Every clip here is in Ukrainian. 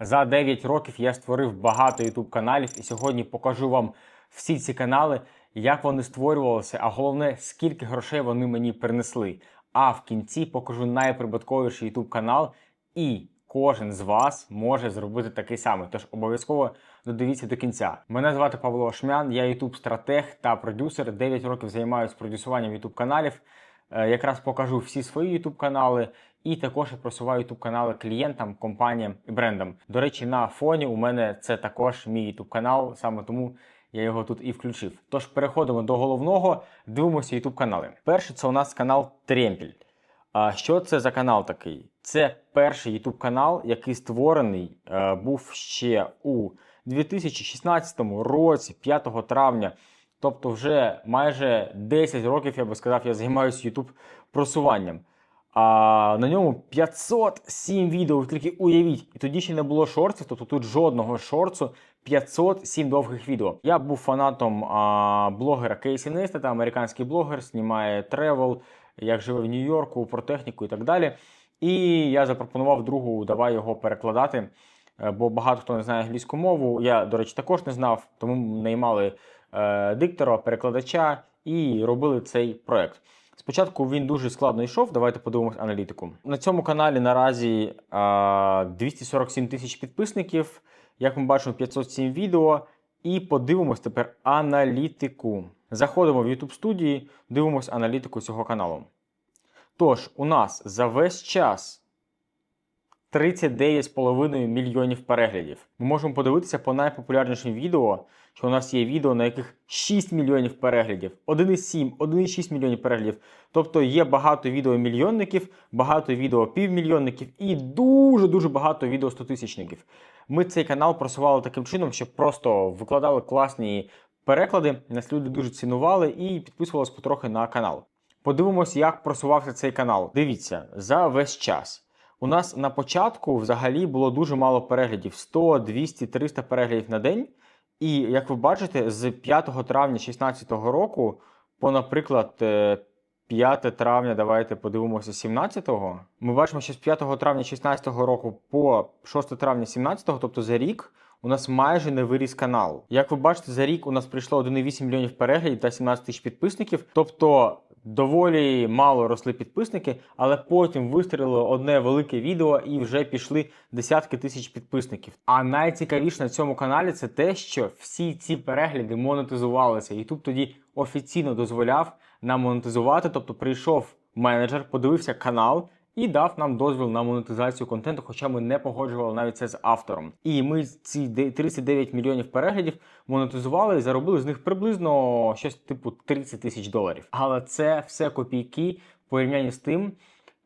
За 9 років я створив багато YouTube каналів і сьогодні покажу вам всі ці канали, як вони створювалися, а головне, скільки грошей вони мені принесли. А в кінці покажу найприбутковіший YouTube канал, і кожен з вас може зробити такий самий. Тож обов'язково додивіться до кінця. Мене звати Павло Ошмян, я YouTube стратег та продюсер. 9 років займаюся продюсуванням YouTube каналів. Е, Якраз покажу всі свої YouTube канали. І також я просуваю YouTube канали клієнтам, компаніям і брендам. До речі, на фоні у мене це також мій YouTube канал, саме тому я його тут і включив. Тож переходимо до головного, дивимося YouTube канали. Перший це у нас канал Тремпіль. А що це за канал такий? Це перший YouTube канал, який створений е, був ще у 2016 році, 5 травня. Тобто, вже майже 10 років, я би сказав, я займаюся YouTube просуванням. А на ньому 507 відео, тільки уявіть. І тоді ще не було шортів, тобто тут жодного шортсу, 507 довгих відео. Я був фанатом а, блогера Кейсі Нестета, американський блогер, знімає тревел, як живе в Нью-Йорку, про техніку і так далі. І я запропонував другу, давай його перекладати, е, бо багато хто не знає англійську мову. Я, до речі, також не знав, тому наймали диктора, перекладача і робили цей проект. Спочатку він дуже складно йшов. Давайте подивимось аналітику. На цьому каналі наразі 247 тисяч підписників. Як ми бачимо, 507 відео. І подивимось тепер аналітику. Заходимо в YouTube студії, дивимось аналітику цього каналу. Тож, у нас за весь час 39,5 мільйонів переглядів. Ми можемо подивитися по найпопулярнішим відео, що у нас є відео, на яких 6 мільйонів переглядів, 1,7, 1,6 мільйонів переглядів. Тобто є багато відео мільйонників, багато відео півмільйонників і дуже-дуже багато відео стотисячників. Ми цей канал просували таким чином, щоб просто викладали класні переклади, нас люди дуже цінували і підписувалися потрохи на канал. Подивимось, як просувався цей канал. Дивіться, за весь час. У нас на початку взагалі було дуже мало переглядів: 100, 200, 300 переглядів на день. І як ви бачите, з 5 травня 2016 року, по, наприклад, е, 5 травня, давайте подивимося 17-го. Ми бачимо, що з 5 травня 2016 року по 6 травня 2017, тобто за рік, у нас майже не виріс канал. Як ви бачите, за рік у нас прийшло 1,8 мільйонів переглядів та 17 тисяч підписників. Тобто доволі мало росли підписники, але потім вистрілило одне велике відео і вже пішли десятки тисяч підписників. А найцікавіше на цьому каналі це те, що всі ці перегляди монетизувалися. YouTube тоді офіційно дозволяв нам монетизувати. Тобто прийшов менеджер, подивився канал. І дав нам дозвіл на монетизацію контенту, хоча ми не погоджували навіть це з автором. І ми ці 39 мільйонів переглядів монетизували і заробили з них приблизно щось типу 30 тисяч доларів. Але це все копійки в порівнянні з тим,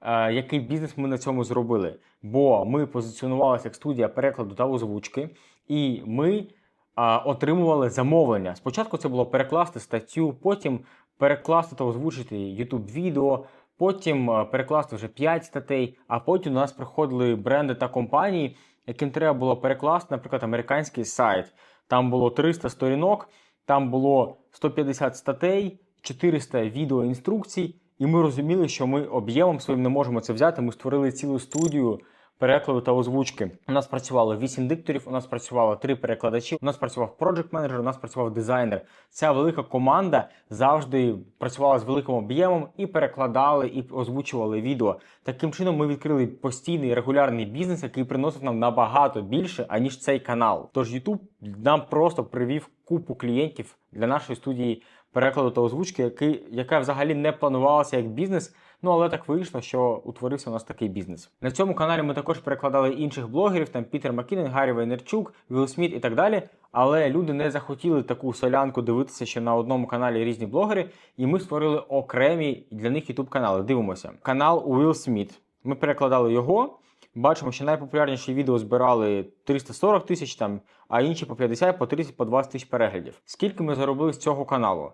е, який бізнес ми на цьому зробили. Бо ми позиціонувалися як студія перекладу та озвучки, і ми а, отримували замовлення. Спочатку це було перекласти статтю, потім перекласти та озвучити YouTube відео. Потім е, перекласти вже 5 статей, а потім у нас приходили бренди та компанії, яким треба було перекласти, наприклад, американський сайт. Там було 300 сторінок, там було 150 статей, 400 відеоінструкцій, і ми розуміли, що ми об'ємом своїм не можемо це взяти. Ми створили цілу студію перекладу та озвучки. У нас працювало 8 дикторів, у нас працювало 3 перекладачі, у нас працював проджект менеджер, у нас працював дизайнер. Ця велика команда завжди працювала з великим об'ємом і перекладали, і озвучували відео. Таким чином, ми відкрили постійний регулярний бізнес, який приносив нам набагато більше, аніж цей канал. Тож YouTube нам просто привів купу клієнтів для нашої студії перекладу та озвучки, який, яка взагалі не планувалася як бізнес. Ну але так вийшло, що утворився у нас такий бізнес. На цьому каналі ми також перекладали інших блогерів, там Пітер Маккінен, Гаррі Вайнерчук, Вілл Сміт і так далі. Але люди не захотіли таку солянку дивитися, що на одному каналі різні блогери, і ми створили окремі для них youtube канали. Дивимося. Канал Уилл Сміт. Ми перекладали його. Бачимо, що найпопулярніші відео збирали 340 тисяч, там, а інші по 50, по 30, по 20 тисяч переглядів. Скільки ми заробили з цього каналу?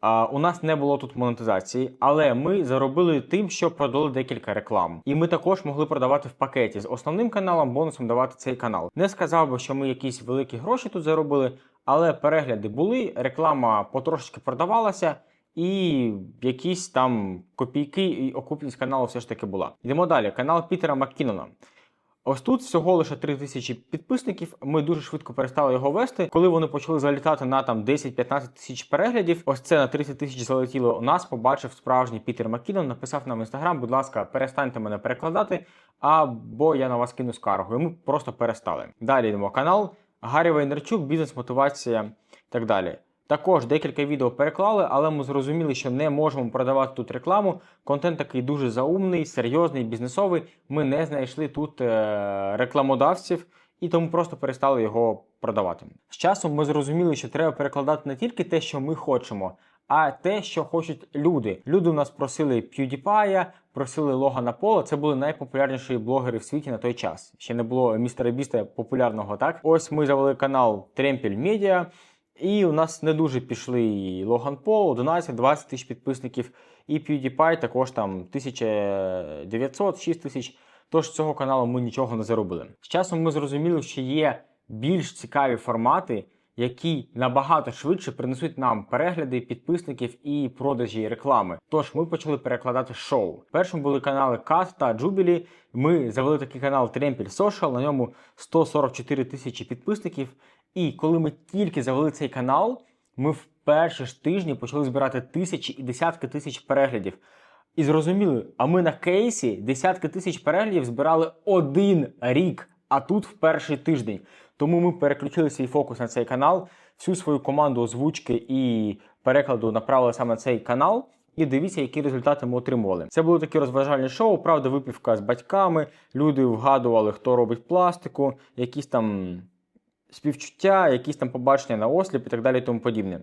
А, у нас не було тут монетизації, але ми заробили тим, що продали декілька реклам. І ми також могли продавати в пакеті з основним каналом, бонусом давати цей канал. Не сказав би, що ми якісь великі гроші тут заробили, але перегляди були, реклама потрошки продавалася. І якісь там копійки і окупність каналу все ж таки була. Йдемо далі. Канал Пітера Маккінона. Ось тут всього лише 3 тисячі підписників. Ми дуже швидко перестали його вести. Коли вони почали залітати на там 10-15 тисяч переглядів, ось це на 30 тисяч залетіло. У нас побачив справжній Пітер Маккінон, написав нам в інстаграм, будь ласка, перестаньте мене перекладати, або я на вас кину скаргу. І ми просто перестали. Далі йдемо канал Гаррі Вайнерчук, бізнес-мотивація і так далі. Також декілька відео переклали, але ми зрозуміли, що не можемо продавати тут рекламу. Контент такий дуже заумний, серйозний, бізнесовий. Ми не знайшли тут е- рекламодавців і тому просто перестали його продавати. З часом ми зрозуміли, що треба перекладати не тільки те, що ми хочемо, а те, що хочуть люди. Люди у нас просили PewDiePie, просили Логана Пола. Це були найпопулярніші блогери в світі на той час. Ще не було містера Біста популярного. Так, ось ми завели канал Тремпель Медіа. І у нас не дуже пішли і Логан Пол, 11-20 тисяч підписників, і PewDiePie також там 1900-6 тисяч. Тож цього каналу ми нічого не заробили. З часом ми зрозуміли, що є більш цікаві формати, які набагато швидше принесуть нам перегляди, підписників і продажі реклами. Тож ми почали перекладати шоу. Першим були канали Кат та Джубілі. Ми завели такий канал Тремпель Social, на ньому 144 тисячі підписників. І коли ми тільки завели цей канал, ми в перші ж тижні почали збирати тисячі і десятки тисяч переглядів. І зрозуміли, а ми на кейсі десятки тисяч переглядів збирали один рік, а тут в перший тиждень. Тому ми переключили свій фокус на цей канал, всю свою команду озвучки і перекладу направили саме на цей канал. І дивіться, які результати ми отримували. Це були такі розважальні шоу, правда, випівка з батьками. Люди вгадували, хто робить пластику, якісь там співчуття, якісь там побачення на осліп і так далі, і тому подібне.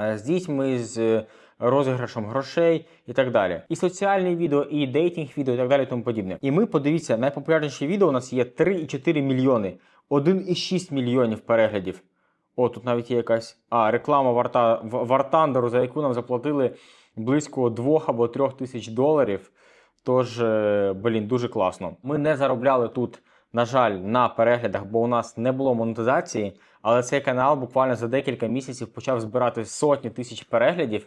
Е, З дітьми, з е, розіграшем грошей і так далі. І соціальні відео, і дейтинг відео, і так далі, і тому подібне. І ми подивіться, найпопулярніші відео у нас є 3,4 мільйони, 1,6 мільйонів переглядів. О, тут навіть є якась а, реклама Варта, Вартандеру, за яку нам заплатили близько 2 або 3 тисяч доларів. Тож, е, блін, дуже класно. Ми не заробляли тут, на жаль, на переглядах, бо у нас не було монетизації. Але цей канал буквально за декілька місяців почав збирати сотні тисяч переглядів.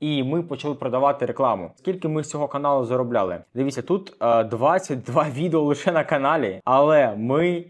І ми почали продавати рекламу. Скільки ми з цього каналу заробляли? Дивіться, тут е, 22 відео лише на каналі, але ми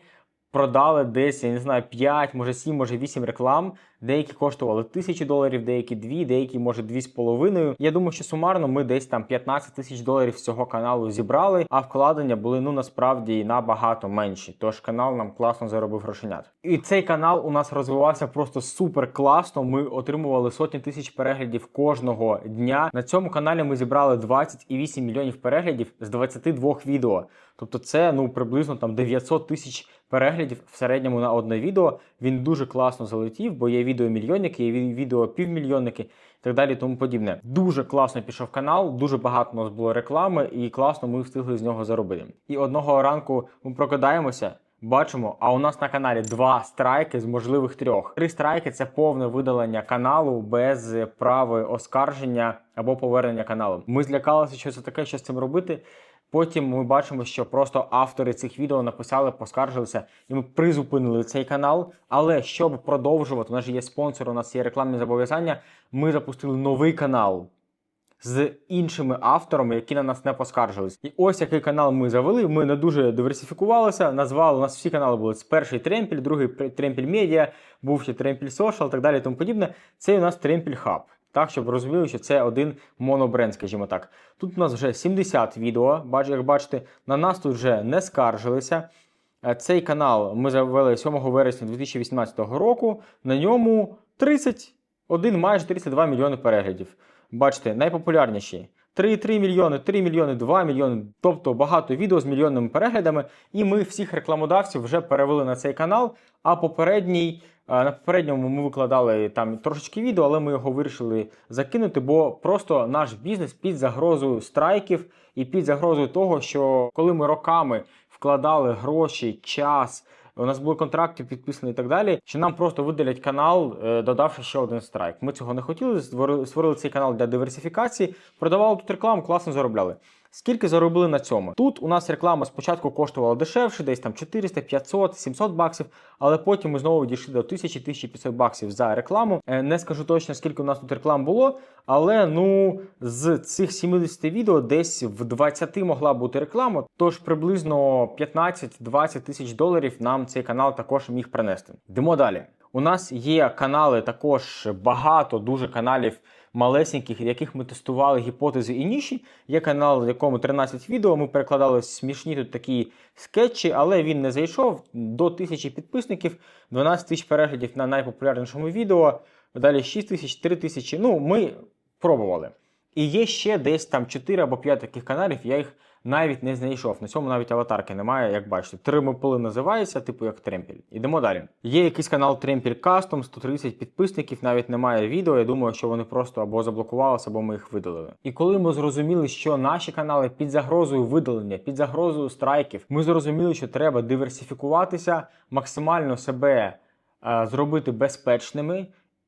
продали десь, я не знаю, 5, може 7, може 8 реклам. Деякі коштували тисячі доларів, деякі 2, деякі, може, 2,5. Я думаю, що сумарно ми десь там 15 тисяч доларів з цього каналу зібрали, а вкладення були ну насправді набагато менші. Тож канал нам класно заробив грошенят. І цей канал у нас розвивався просто супер класно. Ми отримували сотні тисяч переглядів кожного дня. На цьому каналі ми зібрали 28 мільйонів переглядів з 22 відео. Тобто, це ну приблизно там 900 тисяч переглядів в середньому на одне відео. Він дуже класно залетів, бо є відео мільйонники, є відео півмільйонники і так далі, тому подібне. Дуже класно пішов канал, дуже багато у нас було реклами, і класно ми встигли з нього заробити. І одного ранку ми прокидаємося. Бачимо, а у нас на каналі два страйки з можливих трьох. Три страйки це повне видалення каналу без права оскарження або повернення каналу. Ми злякалися, що це таке, що з цим робити. Потім ми бачимо, що просто автори цих відео написали, поскаржилися, і ми призупинили цей канал. Але щоб продовжувати, у нас є спонсор, у нас є рекламні зобов'язання. Ми запустили новий канал з іншими авторами, які на нас не поскаржились. І ось який канал ми завели. Ми не дуже диверсифікувалися. Назвали у нас всі канали були перший Тремпіль, другий Тремпіль Медіа, був ще Тремпіль Social, так далі тому подібне. Це у нас Тремпіль Хаб. Так, щоб розуміли, що це один монобренд, скажімо так. Тут у нас вже 70 відео, як бачите, на нас тут вже не скаржилися. Е, Цей канал ми завели 7 вересня 2018 року. На ньому 31, майже 32 мільйони переглядів. Бачите, найпопулярніші. 3,3 мільйони, 3 мільйони, 2 мільйони, тобто багато відео з мільйонними переглядами. І ми всіх рекламодавців вже перевели на цей канал. А попередній, е, на попередньому ми викладали там трошечки відео, але ми його вирішили закинути, бо просто наш бізнес під загрозою страйків і під загрозою того, що коли ми роками вкладали гроші, час. У нас були контракти підписані і так далі. Що нам просто видалять канал, е, додавши ще один страйк. Ми цього не хотіли. створи- Створили цей канал для диверсифікації, продавали тут рекламу, класно заробляли. Скільки заробили на цьому? Тут у нас реклама спочатку коштувала дешевше, десь там 400, 500, 700 баксів, але потім ми знову дійшли до 1000 1500 баксів за рекламу. Е, Не скажу точно, скільки у нас тут реклам було, але ну з цих 70 відео десь в 20 могла бути реклама. Тож приблизно 15-20 тисяч доларів нам цей канал також міг принести. Йдемо далі. У нас є канали, також багато дуже каналів малесеньких, яких ми тестували гіпотези і ніші. Є канал, в якому 13 відео. Ми перекладали смішні тут такі скетчі, але він не зайшов до тисячі підписників, 12 тисяч переглядів на найпопулярнішому відео. Далі 6 тисяч, 3 тисячі. Ну, ми пробували. І є ще десь там 4 або 5 таких каналів, я їх навіть не знайшов. На цьому навіть аватарки немає, як бачите. Тримополи називається, типу як Тремпіль. Ідемо далі. Є якийсь канал Тремпіль Custom, 130 підписників, навіть немає відео. Я думаю, що вони просто або заблокувалися, або ми їх видалили. І коли ми зрозуміли, що наші канали під загрозою видалення, під загрозою страйків, ми зрозуміли, що треба диверсифікуватися, максимально себе е, зробити безпечними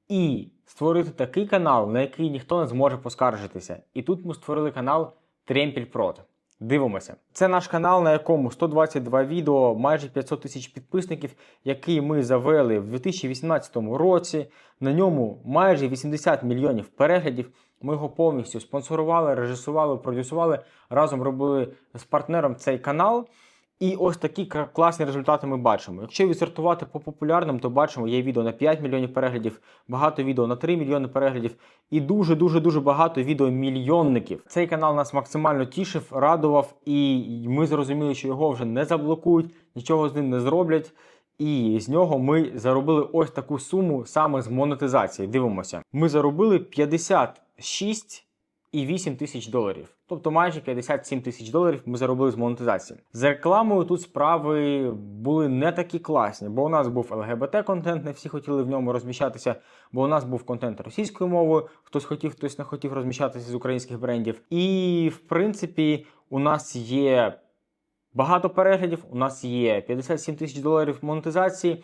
і створити такий канал, на який ніхто не зможе поскаржитися. І тут ми створили канал Тремпіль Прот. Дивимося. Це наш канал, на якому 122 відео, майже 500 тисяч підписників, який ми завели в 2018 році. На ньому майже 80 мільйонів переглядів. Ми його повністю спонсорували, режисували, продюсували, разом робили з партнером цей канал. І ось такі класні результати ми бачимо. Якщо відсортувати по популярним, то бачимо, є відео на 5 мільйонів переглядів, багато відео на 3 мільйони переглядів і дуже дуже багато відео мільйонників. Цей канал нас максимально тішив, радував, і ми зрозуміли, що його вже не заблокують, нічого з ним не зроблять. І з нього ми заробили ось таку суму саме з монетизації. Дивимося, ми заробили 56 і 8 тисяч доларів. Тобто майже 57 тисяч доларів ми заробили з монетизації. З рекламою тут справи були не такі класні, бо у нас був ЛГБТ-контент, не всі хотіли в ньому розміщатися, бо у нас був контент російською мовою, хтось хотів, хтось не хотів розміщатися з українських брендів. І в принципі, у нас є багато переглядів, у нас є 57 тисяч доларів монетизації.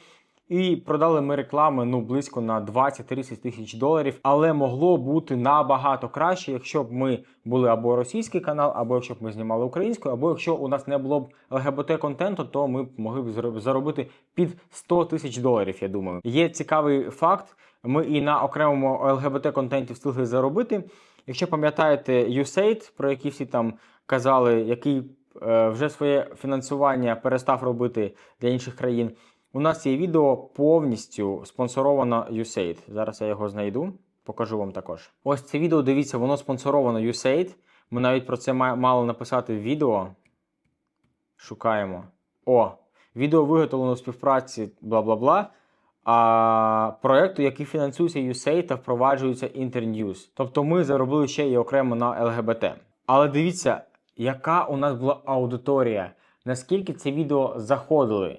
І продали ми реклами ну близько на 20-30 тисяч доларів, але могло бути набагато краще, якщо б ми були або російський канал, або якщо б ми знімали українською, або якщо у нас не було б ЛГБТ контенту, то ми б могли б заробити під 100 тисяч доларів. Я думаю, є цікавий факт. Ми і на окремому ЛГБТ контенті встигли заробити. Якщо пам'ятаєте USAID, про який всі там казали, який е, вже своє фінансування перестав робити для інших країн. У нас є відео повністю спонсоровано USAID. Зараз я його знайду, покажу вам також. Ось це відео, дивіться, воно спонсоровано USAID. Ми навіть про це мали написати відео. Шукаємо. О, відео виготовлено у співпраці, бла бла бла. А проєкту, який фінансується USAID та впроваджується Internews. Тобто ми заробили ще і окремо на ЛГБТ. Але дивіться, яка у нас була аудиторія, наскільки це відео заходили.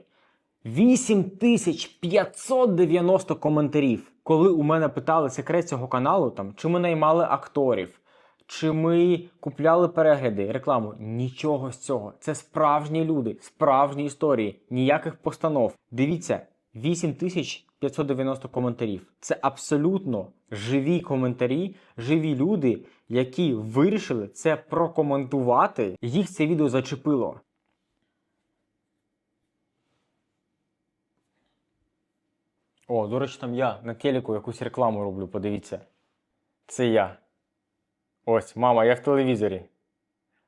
8590 коментарів. Коли у мене питали секрет цього каналу, там, чи ми наймали акторів, чи ми купляли перегляди, рекламу. Нічого з цього. Це справжні люди, справжні історії, ніяких постанов. Дивіться, 8590 коментарів. Це абсолютно живі коментарі, живі люди, які вирішили це прокоментувати. Їх це відео зачепило. О, до речі, там я на телеку якусь рекламу роблю, подивіться. Це я. Ось, мама, я в телевізорі.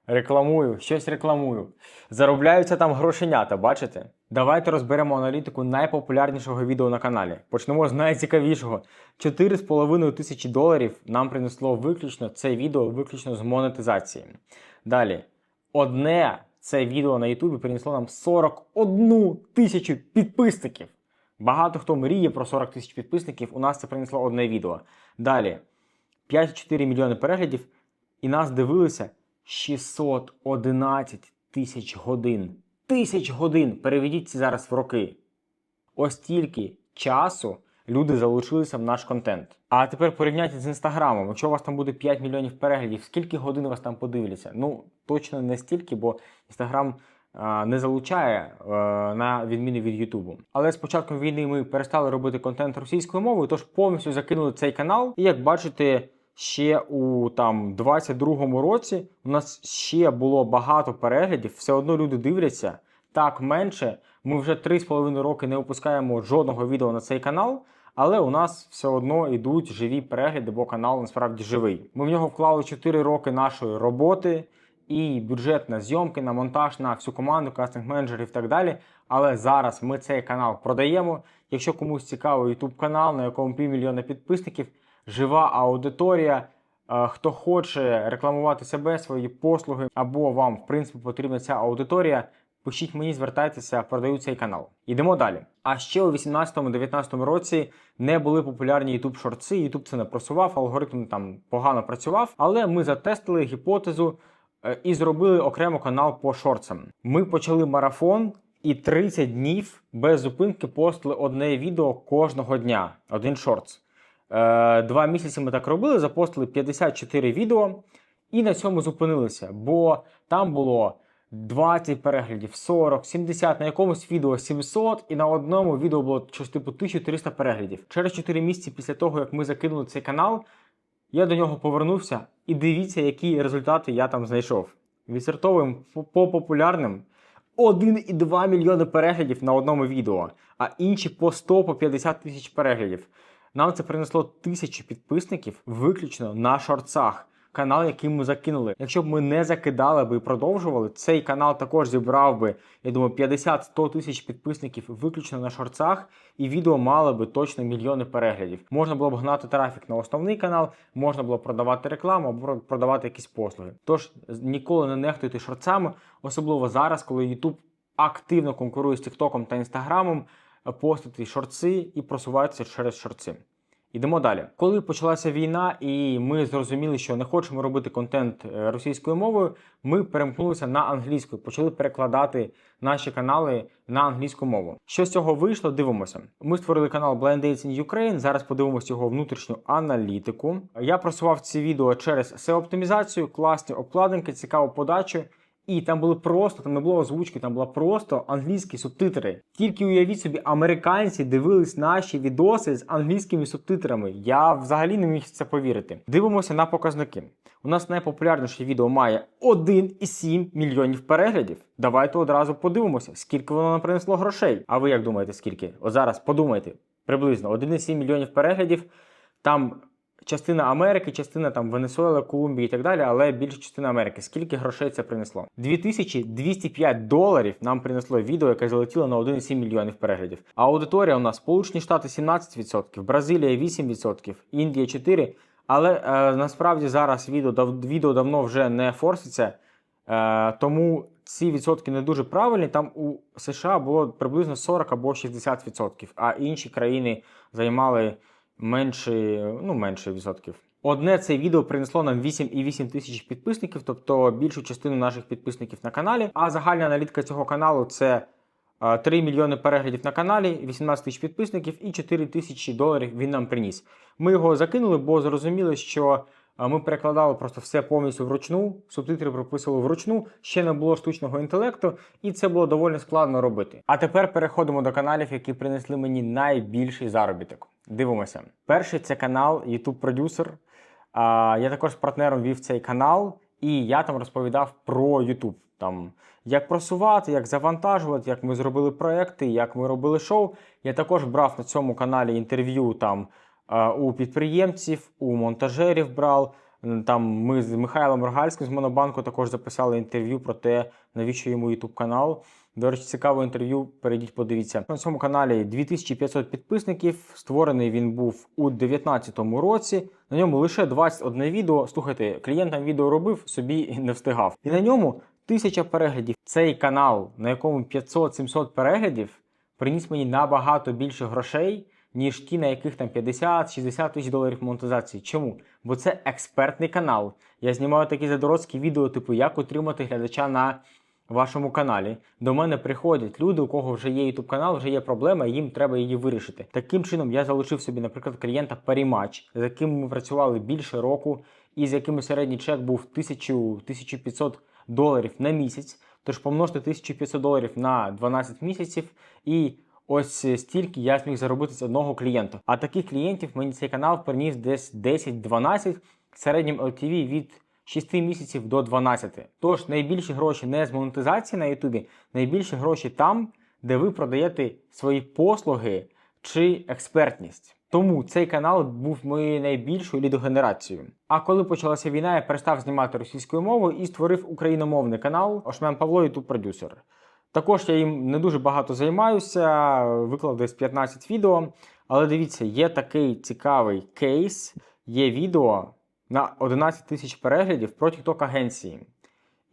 Рекламую, щось рекламую. Заробляються там грошенята, бачите? Давайте розберемо аналітику найпопулярнішого відео на каналі. Почнемо з найцікавішого. 4,5 тисячі доларів нам принесло виключно це відео, виключно з монетизації. Далі, одне це відео на Ютубі принесло нам 41 тисячу підписників. Багато хто мріє про 40 тисяч підписників. У нас це принесло одне відео. Далі 5,4 мільйони переглядів, і нас дивилися 611 тисяч годин. Тисяч годин! Переведіть це зараз в роки. Ось тільки часу люди залучилися в наш контент. А тепер порівняйте з інстаграмом. Якщо у вас там буде 5 мільйонів переглядів, скільки годин вас там подивляться? Ну точно не стільки, бо інстаграм не залучає е, на відміну від Ютубу. Але з початком війни ми перестали робити контент російською мовою, тож повністю закинули цей канал. І як бачите, ще у там 22-му році у нас ще було багато переглядів, все одно люди дивляться. Так менше. Ми вже 3,5 роки не випускаємо жодного відео на цей канал, але у нас все одно йдуть живі перегляди, бо канал насправді живий. Ми в нього вклали 4 роки нашої роботи і бюджет на зйомки, на монтаж, на всю команду, кастинг менеджерів і так далі. Але зараз ми цей канал продаємо. Якщо комусь цікавий YouTube канал, на якому півмільйона підписників, жива аудиторія. е, Хто хоче рекламувати себе, свої послуги, або вам, в принципі, потрібна ця аудиторія, пишіть мені, звертайтеся, продаю цей канал. Йдемо далі. А ще у 18-19 році не були популярні YouTube шорти. YouTube це не просував, алгоритм там погано працював, але ми затестили гіпотезу і зробили окремо канал по шорцам. Ми почали марафон. І 30 днів без зупинки постили одне відео кожного дня, один шортс. Е, Два місяці ми так робили, запостили 54 відео і на цьому зупинилися, бо там було 20 переглядів, 40, 70, на якомусь відео 700, і на одному відео було щось типу 1300 переглядів. Через 4 місяці після того, як ми закинули цей канал, я до нього повернувся і дивіться, які результати я там знайшов. Відсортовуємо по- по популярним 1,2 мільйони переглядів на одному відео, а інші по 100 по 50 тисяч переглядів. Нам це принесло тисячі підписників виключно на шорцах. Канал, який ми закинули. Якщо б ми не закидали би і продовжували, цей канал також зібрав би, я думаю, 50-100 тисяч підписників виключно на шорцах, і відео мало би точно мільйони переглядів. Можна було б гнати трафік на основний канал, можна було б продавати рекламу або продавати якісь послуги. Тож ніколи не нехтуйте шорцами, особливо зараз, коли YouTube активно конкурує з TikTok та Instagram, постити шорти і просуватися через шорти. Ідемо далі. Коли почалася війна, і ми зрозуміли, що не хочемо робити контент е, російською мовою, ми перемкнулися на англійську, почали перекладати наші канали на англійську мову. Що з цього вийшло? Дивимося. Ми створили канал Blind Dates in Ukraine. Зараз подивимося його внутрішню аналітику. Я просував ці відео через SEO-оптимізацію, класні обкладинки, цікаву подачу. І там були просто, там не було озвучки, там була просто англійські субтитри. Тільки уявіть собі, американці дивились наші відоси з англійськими субтитрами. Я взагалі не міг це повірити. Дивимося на показники. У нас найпопулярніше відео має 1,7 мільйонів переглядів. Давайте одразу подивимося, скільки воно нам принесло грошей. А ви як думаєте, скільки? От зараз подумайте приблизно 1,7 мільйонів переглядів. Там частина Америки, частина там Венесуела, Колумбії і так далі, але більша частина Америки. Скільки грошей це принесло? 2205 доларів нам принесло відео, яке залетіло на 1,7 мільйонів переглядів. А аудиторія у нас Сполучені Штати 17%, Бразилія 8%, Індія 4%. Але е, насправді зараз відео, дав, відео давно вже не форситься, е, тому ці відсотки не дуже правильні. Там у США було приблизно 40 або 60%, а інші країни займали менше, ну, менше відсотків. Одне це відео принесло нам 8,8 тисяч підписників, тобто більшу частину наших підписників на каналі. А загальна аналітика цього каналу це е, 3 мільйони переглядів на каналі, 18 тисяч підписників і 4 тисячі доларів він нам приніс. Ми його закинули, бо зрозуміли, що е, ми перекладали просто все повністю вручну, субтитри прописували вручну, ще не було штучного інтелекту, і це було доволі складно робити. А тепер переходимо до каналів, які принесли мені найбільший заробіток. Дивимося. Перший це канал YouTube. А, Я також з партнером вів цей канал, і я там розповідав про YouTube. Там як просувати, як завантажувати, як ми зробили проекти, як ми робили шоу. Я також брав на цьому каналі інтерв'ю там у підприємців, у монтажерів брав. Там ми з Михайлом Рогальським з Монобанку також записали інтерв'ю про те, навіщо йому YouTube канал. До речі, цікаве інтерв'ю. Перейдіть, подивіться. На цьому каналі 2500 підписників. Створений він був у 2019 році. На ньому лише 21 відео. Слухайте, клієнтам відео робив, собі не встигав. І на ньому тисяча переглядів. Цей канал, на якому 500-700 переглядів, приніс мені набагато більше грошей, ніж ті, на яких там 50-60 тисяч доларів монетизації. Чому? Бо це експертний канал. Я знімаю такі задорожські відео, типу, як отримати глядача на вашому каналі. До мене приходять люди, у кого вже є YouTube канал, вже є проблема, і їм треба її вирішити. Таким чином, я залишив собі, наприклад, клієнта Парімач, з яким ми працювали більше року, і з яким середній чек був 1000-1500 доларів на місяць. Тож помножте 1500 доларів на 12 місяців і. Ось стільки я зміг заробити з одного клієнта. А таких клієнтів мені цей канал приніс десь 10-12. середнім LTV від 6 місяців до 12. Тож найбільші гроші не з монетизації на Ютубі, найбільші гроші там, де ви продаєте свої послуги чи експертність. Тому цей канал був моєю найбільшою лідогенерацією. А коли почалася війна, я перестав знімати російською мовою і створив україномовний канал Ошмен Павло, ютуб продюсер. Також я їм не дуже багато займаюся, виклав десь 15 відео. Але дивіться, є такий цікавий кейс, є відео на 11 тисяч переглядів про TikTok агенції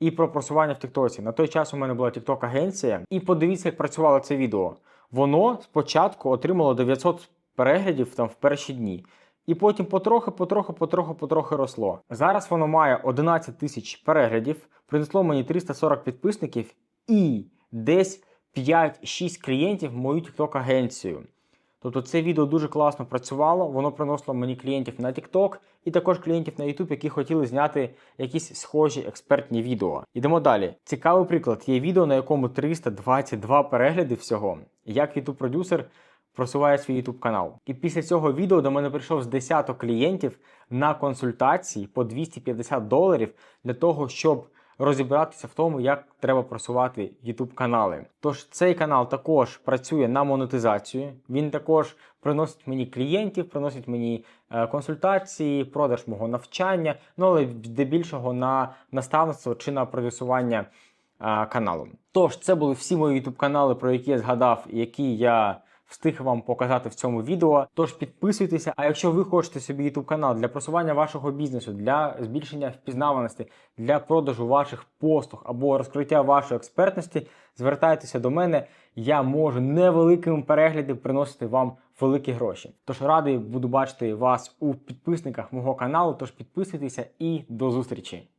і про просування в Тіктоці. На той час у мене була TikTok агенція. І подивіться, як працювало це відео. Воно спочатку отримало 900 переглядів там в перші дні. І потім потрохи, потрохи, потрохи, потрохи росло. Зараз воно має 11 тисяч переглядів, принесло мені 340 підписників і десь 5-6 клієнтів в мою TikTok агенцію. Тобто це відео дуже класно працювало, воно приносило мені клієнтів на TikTok і також клієнтів на YouTube, які хотіли зняти якісь схожі експертні відео. Йдемо далі. Цікавий приклад. Є відео, на якому 322 перегляди всього, як YouTube продюсер просуває свій YouTube канал. І після цього відео до мене прийшов з десяток клієнтів на консультації по 250 доларів для того, щоб розібратися в тому, як треба просувати YouTube канали. Тож цей канал також працює на монетизацію. Він також приносить мені клієнтів, приносить мені е, консультації, продаж мого навчання, ну але здебільшого на наставництво чи на продюсування е, каналу. Тож це були всі мої YouTube канали, про які я згадав, які я встиг вам показати в цьому відео. Тож підписуйтеся. А якщо ви хочете собі YouTube канал для просування вашого бізнесу, для збільшення впізнаваності, для продажу ваших послуг або розкриття вашої експертності, звертайтеся до мене. Я можу невеликими переглядами приносити вам великі гроші. Тож радий буду бачити вас у підписниках мого каналу. Тож підписуйтеся і до зустрічі!